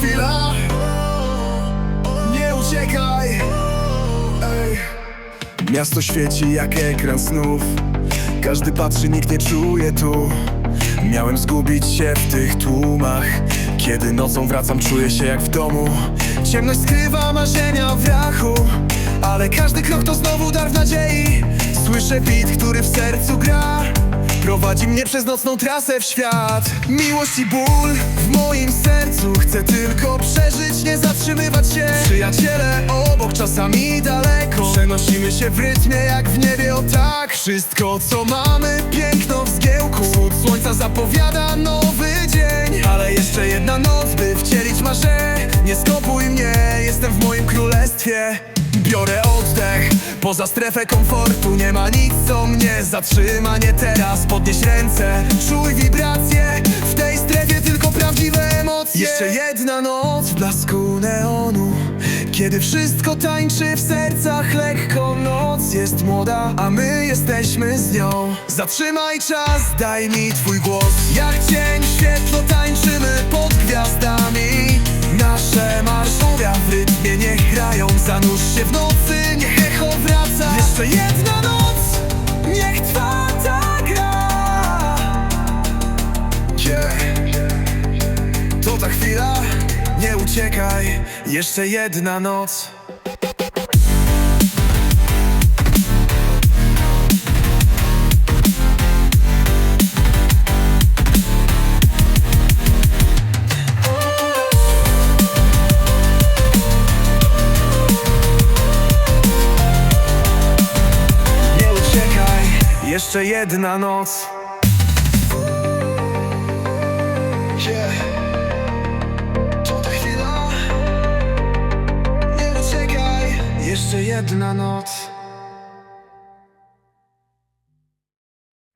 chwila. Nie uciekaj. Ej. Miasto świeci jak ekran snów. Każdy patrzy, nikt nie czuje tu. Miałem zgubić się w tych tłumach. Kiedy nocą wracam, czuję się jak w domu. Ciemność skrywa marzenia w rachu Ale każdy krok to znowu dar w nadziei. Słyszę bit, który w sercu gra. Prowadzi mnie przez nocną trasę w świat. Miłość i ból w moim sercu Przyjaciele obok, czasami daleko. Przenosimy się w rytmie jak w niebie, o tak. Wszystko co mamy, piękno w zgiełku. Wschód słońca zapowiada nowy dzień. Ale jeszcze jedna noc, by wcielić marzę Nie skopuj mnie, jestem w moim królestwie. Biorę oddech, poza strefę komfortu. Nie ma nic co mnie zatrzyma, nie teraz. Podnieś ręce, czuj wibracje. W tej strefie tylko prawdziwe emocje. Jeszcze jedna noc w blasku neonu Kiedy wszystko tańczy w sercach lekko Noc jest młoda, a my jesteśmy z nią. Zatrzymaj czas, daj mi twój głos. Jak cień świetlo tańczymy pod gwiazdami. Nasze marszowia w rytmie niech grają Zanurz się w nocy, niech echo wraca. Jeszcze jedna noc, niech trwa ta gra. Yeah. To ta chwila, nie uciekaj Jeszcze jedna noc. Nie uciekaj, jeszcze jedna noc Jeszcze jedna noc